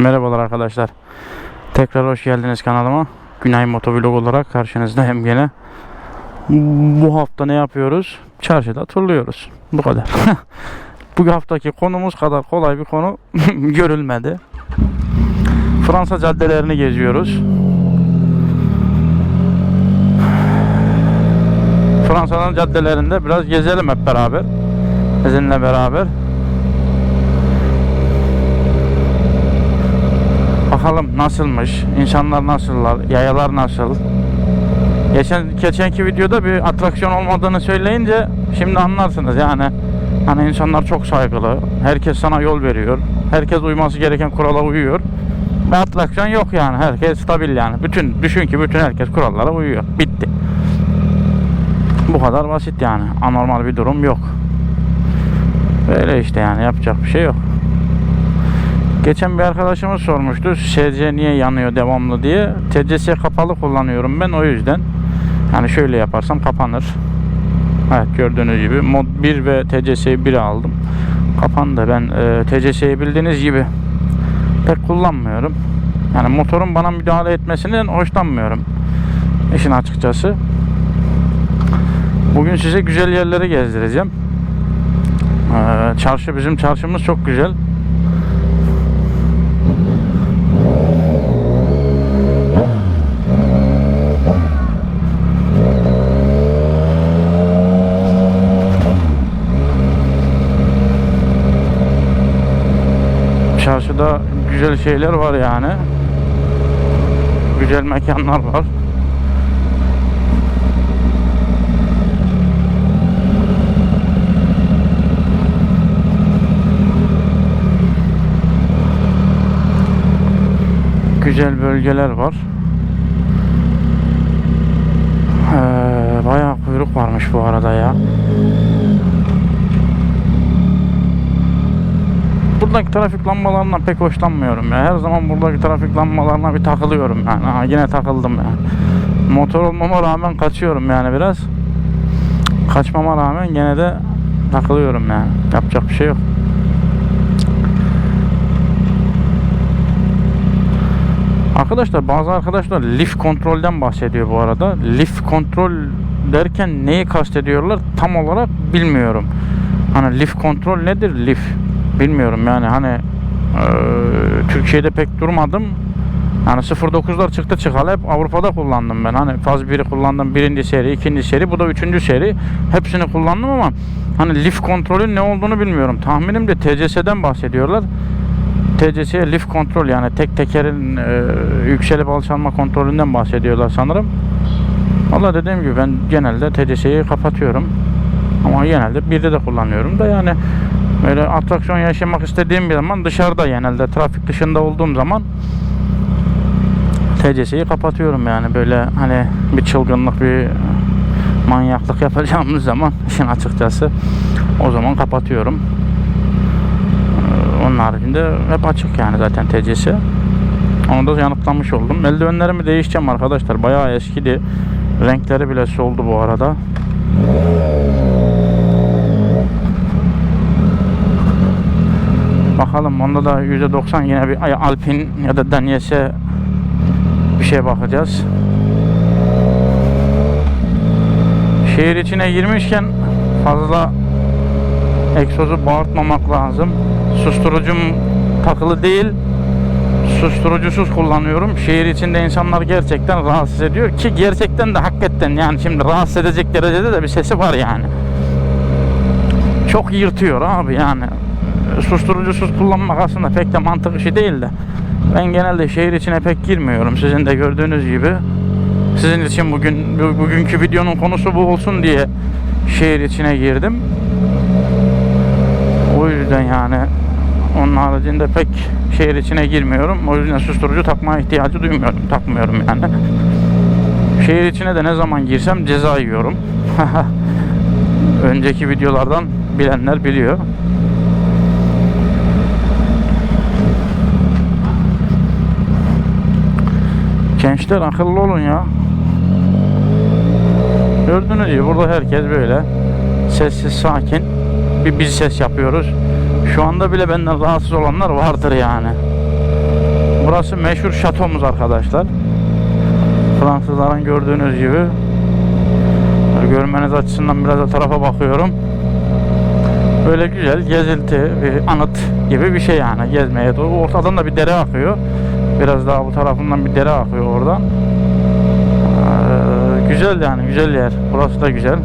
Merhabalar arkadaşlar. Tekrar hoş geldiniz kanalıma. Günay Motovlog olarak karşınızdayım gene. Bu hafta ne yapıyoruz? Çarşıda turluyoruz. Bu kadar. Bu haftaki konumuz kadar kolay bir konu görülmedi. Fransa caddelerini geziyoruz. Fransa'nın caddelerinde biraz gezelim hep beraber. Sizinle beraber. Bakalım nasılmış, insanlar nasıllar, yayalar nasıl. Geçen geçenki videoda bir atraksiyon olmadığını söyleyince şimdi anlarsınız yani. Hani insanlar çok saygılı, herkes sana yol veriyor, herkes uyması gereken kurala uyuyor. Bir atraksiyon yok yani, herkes stabil yani. Bütün düşün ki bütün herkes kurallara uyuyor. Bitti. Bu kadar basit yani. Anormal bir durum yok. Böyle işte yani yapacak bir şey yok. Geçen bir arkadaşımız sormuştu SC niye yanıyor devamlı diye. TCS kapalı kullanıyorum ben o yüzden. Yani şöyle yaparsam kapanır. Evet gördüğünüz gibi mod 1 ve TCS'yi 1 aldım. Kapandı. Ben e, TCS'yi bildiğiniz gibi pek kullanmıyorum. Yani motorun bana müdahale etmesinden hoşlanmıyorum. İşin açıkçası. Bugün size güzel yerleri gezdireceğim. Ee, çarşı bizim çarşımız çok güzel. Çarşıda güzel şeyler var yani. Güzel mekanlar var. Güzel bölgeler var. Ee, bayağı kuyruk varmış bu arada ya. Buradaki trafik lambalarından pek hoşlanmıyorum ya. Her zaman buradaki trafik lambalarına bir takılıyorum yani. Ha, yine takıldım yani. Motor olmama rağmen kaçıyorum yani biraz. Kaçmama rağmen gene de takılıyorum yani. Yapacak bir şey yok. Arkadaşlar bazı arkadaşlar lift kontrolden bahsediyor bu arada. Lift kontrol derken neyi kastediyorlar tam olarak bilmiyorum. Hani lift kontrol nedir lift? Bilmiyorum yani hani e, Türkiye'de pek durmadım. Yani 09'lar çıktı çıkalı hep Avrupa'da kullandım ben. Hani faz 1'i kullandım birinci seri, ikinci seri, bu da üçüncü seri. Hepsini kullandım ama hani lift kontrolün ne olduğunu bilmiyorum. Tahminim de TCS'den bahsediyorlar. TCS'ye lift kontrol yani tek tekerin e, yükselip alçalma kontrolünden bahsediyorlar sanırım. Valla dediğim gibi ben genelde TCS'yi kapatıyorum. Ama genelde birde de kullanıyorum da yani böyle atraksiyon yaşamak istediğim bir zaman dışarıda genelde trafik dışında olduğum zaman TCS'yi kapatıyorum yani böyle hani bir çılgınlık bir manyaklık yapacağımız zaman işin açıkçası o zaman kapatıyorum. Ee, Onun haricinde hep açık yani zaten TCS. Onu da yanıtlamış oldum. Eldivenlerimi değişeceğim arkadaşlar. Bayağı eskidi. Renkleri bile soldu bu arada. Bakalım onda da %90 yine bir Alpin ya da Daniese bir şey bakacağız. Şehir içine girmişken fazla egzozu bağırtmamak lazım. Susturucum takılı değil. Susturucusuz kullanıyorum. Şehir içinde insanlar gerçekten rahatsız ediyor ki gerçekten de hakikaten yani şimdi rahatsız edecek derecede de bir sesi var yani. Çok yırtıyor abi yani. Susturucusuz kullanmak aslında pek de mantık işi değil de. Ben genelde şehir içine pek girmiyorum. Sizin de gördüğünüz gibi. Sizin için bugün bu- bugünkü videonun konusu bu olsun diye şehir içine girdim. O yüzden yani onun haricinde pek şehir içine girmiyorum. O yüzden susturucu takmaya ihtiyacı duymuyorum. Takmıyorum yani. Şehir içine de ne zaman girsem ceza yiyorum. Önceki videolardan bilenler biliyor. Gençler akıllı olun ya. Gördüğünüz gibi burada herkes böyle sessiz sakin bir biz ses yapıyoruz. Şu anda bile benden rahatsız olanlar vardır yani. burası meşhur şatomuz arkadaşlar. Fransızların gördüğünüz gibi. Görmeniz açısından biraz da tarafa bakıyorum. Böyle güzel gezilti, bir anıt gibi bir şey yani gezmeye doğru. Ortadan da bir dere akıyor. Biraz daha bu tarafından bir dere akıyor oradan. Ee, güzel yani güzel yer. Burası da güzel.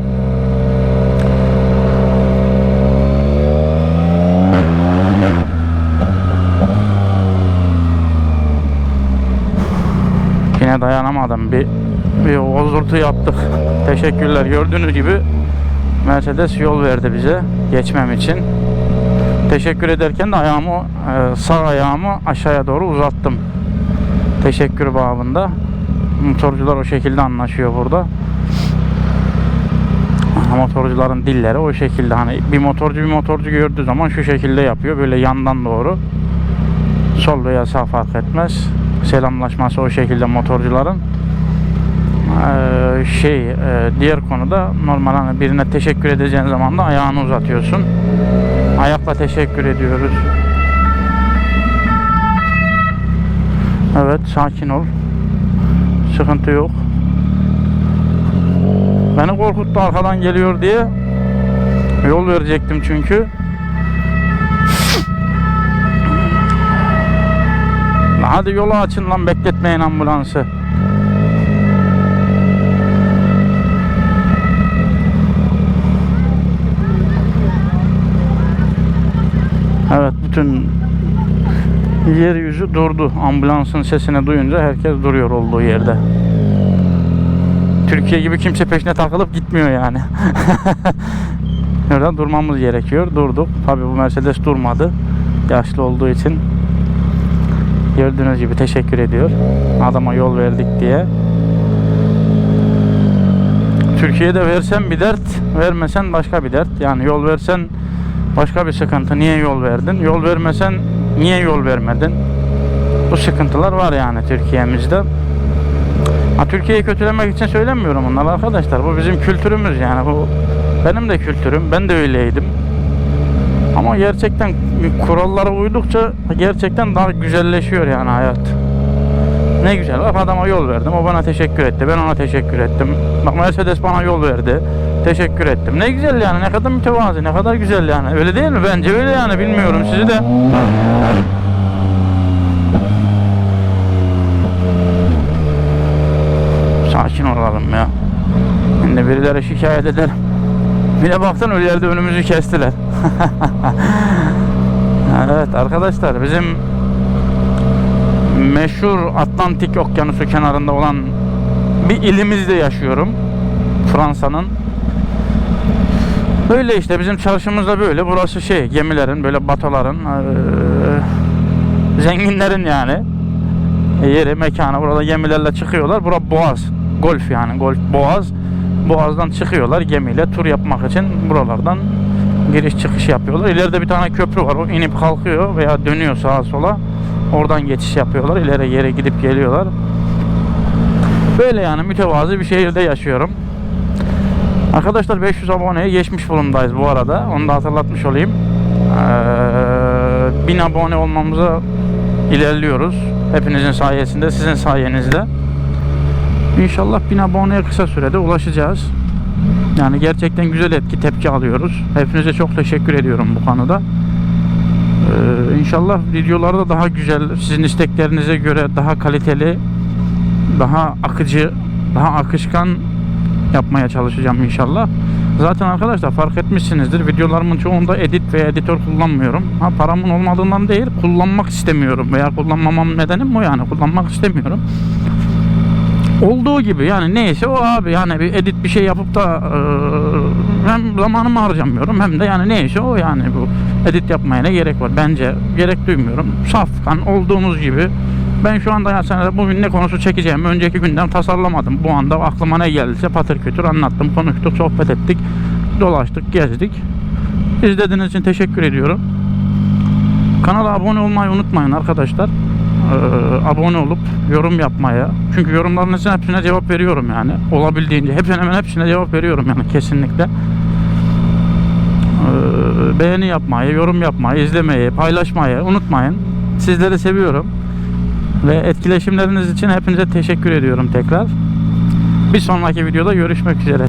Yine dayanamadım. Bir bir bozurtu yaptık. Teşekkürler. Gördüğünüz gibi Mercedes yol verdi bize geçmem için. Teşekkür ederken de ayağımı e, sağ ayağımı aşağıya doğru uzattım. Teşekkür babında. Motorcular o şekilde anlaşıyor burada. Motorcuların dilleri o şekilde hani bir motorcu bir motorcu gördüğü zaman şu şekilde yapıyor böyle yandan doğru. Sol veya sağ fark etmez. Selamlaşması o şekilde motorcuların. Ee, şey e, diğer konuda normal hani birine teşekkür edeceğin zaman da ayağını uzatıyorsun. Ayakla teşekkür ediyoruz. Evet sakin ol. Sıkıntı yok. Beni korkuttu arkadan geliyor diye. Yol verecektim çünkü. Hadi yolu açın lan bekletmeyin ambulansı. Evet bütün yeryüzü durdu. Ambulansın sesini duyunca herkes duruyor olduğu yerde. Türkiye gibi kimse peşine takılıp gitmiyor yani. Orada durmamız gerekiyor. Durduk. Tabii bu Mercedes durmadı. Yaşlı olduğu için. Gördüğünüz gibi teşekkür ediyor. Adama yol verdik diye. Türkiye'de versen bir dert, vermesen başka bir dert. Yani yol versen başka bir sıkıntı. Niye yol verdin? Yol vermesen niye yol vermedin? Bu sıkıntılar var yani Türkiye'mizde. Ha, Türkiye'yi kötülemek için söylemiyorum bunlar arkadaşlar. Bu bizim kültürümüz yani. Bu benim de kültürüm. Ben de öyleydim. Ama gerçekten kurallara uydukça gerçekten daha güzelleşiyor yani hayat. Ne güzel. Bak adama yol verdim. O bana teşekkür etti. Ben ona teşekkür ettim. Bak Mercedes bana yol verdi. Teşekkür ettim. Ne güzel yani. Ne kadar mütevazi. Ne kadar güzel yani. Öyle değil mi? Bence öyle yani. Bilmiyorum sizi de. Sakin olalım ya. Şimdi birileri şikayet eder. Bir de baktın öyle yerde önümüzü kestiler. evet arkadaşlar bizim meşhur Atlantik Okyanusu kenarında olan bir ilimizde yaşıyorum. Fransa'nın. Böyle işte bizim çalışımız da böyle. Burası şey gemilerin böyle batoların eee, zenginlerin yani yeri mekanı. Burada gemilerle çıkıyorlar. Bura Boğaz. Golf yani. Golf Boğaz. Boğaz'dan çıkıyorlar gemiyle tur yapmak için buralardan giriş çıkış yapıyorlar. İleride bir tane köprü var. O inip kalkıyor veya dönüyor sağa sola. Oradan geçiş yapıyorlar. İleri yere gidip geliyorlar. Böyle yani mütevazı bir şehirde yaşıyorum. Arkadaşlar 500 aboneye geçmiş bulundayız bu arada. Onu da hatırlatmış olayım. Ee, 1000 abone olmamıza ilerliyoruz. Hepinizin sayesinde, sizin sayenizde. İnşallah 1000 aboneye kısa sürede ulaşacağız. Yani gerçekten güzel etki, tepki alıyoruz. Hepinize çok teşekkür ediyorum bu konuda. Ee, inşallah videolarda daha güzel, sizin isteklerinize göre daha kaliteli, daha akıcı, daha akışkan yapmaya çalışacağım inşallah. Zaten arkadaşlar fark etmişsinizdir. Videolarımın çoğunda edit veya editör kullanmıyorum. Ha paramın olmadığından değil, kullanmak istemiyorum veya kullanmamam nedenim o yani. Kullanmak istemiyorum. Olduğu gibi yani neyse o abi yani bir edit bir şey yapıp da e, hem zamanımı harcamıyorum hem de yani neyse o yani bu edit yapmaya ne gerek var bence gerek duymuyorum safkan olduğumuz gibi ben şu anda ya sana bugün ne konusu çekeceğim önceki günden tasarlamadım bu anda aklıma ne geldiyse patır kütür anlattım konuştuk sohbet ettik dolaştık gezdik izlediğiniz için teşekkür ediyorum kanala abone olmayı unutmayın arkadaşlar ee, abone olup yorum yapmaya. Çünkü yorumlarınızın hepsine cevap veriyorum yani. Olabildiğince. Hepsine hemen hepsine cevap veriyorum yani kesinlikle. Ee, beğeni yapmayı, yorum yapmayı, izlemeyi, paylaşmayı unutmayın. Sizleri seviyorum. Ve etkileşimleriniz için hepinize teşekkür ediyorum tekrar. Bir sonraki videoda görüşmek üzere.